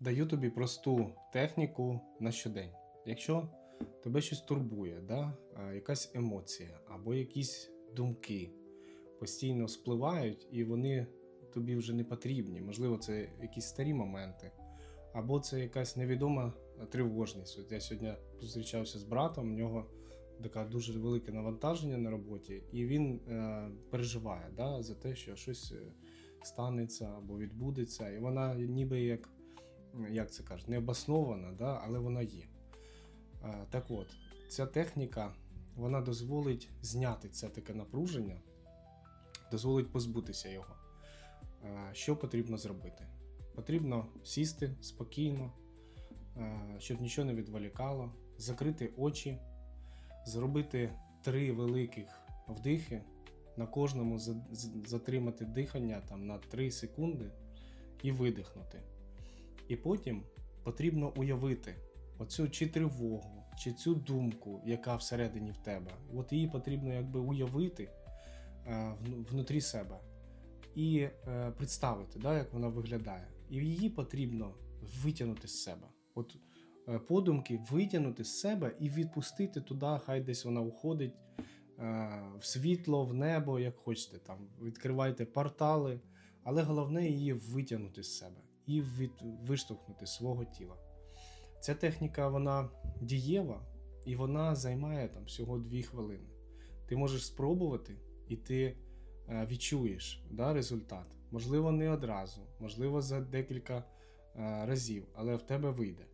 Даю тобі просту техніку на щодень. Якщо тебе щось турбує, да? якась емоція або якісь думки постійно спливають, і вони тобі вже не потрібні. Можливо, це якісь старі моменти, або це якась невідома тривожність. От я сьогодні зустрічався з братом, в нього таке дуже велике навантаження на роботі, і він е, переживає да, за те, що щось е, станеться або відбудеться. І вона ніби як, як це кажуть, не обоснована, да, але вона є. Е, так от, ця техніка вона дозволить зняти це таке напруження, дозволить позбутися його. Е, Що потрібно зробити? Потрібно сісти спокійно, е, щоб нічого не відволікало, закрити очі, зробити три великих вдихи, на кожному затримати дихання там, на 3 секунди і видихнути. І потім потрібно уявити оцю чи тривогу, чи цю думку, яка всередині в тебе. От її потрібно якби уявити е, внутрі себе і е, представити, да, як вона виглядає. І її потрібно витягнути з себе. От е, подумки витягнути з себе і відпустити туди, хай десь вона уходить в світло, в небо, як хочете. Там відкривайте портали, але головне її витягнути з себе і від, виштовхнути свого тіла. Ця техніка вона дієва і вона займає там всього 2 хвилини. Ти можеш спробувати, і ти е, відчуєш да, результат. Можливо, не одразу, можливо, за декілька е, разів, але в тебе вийде.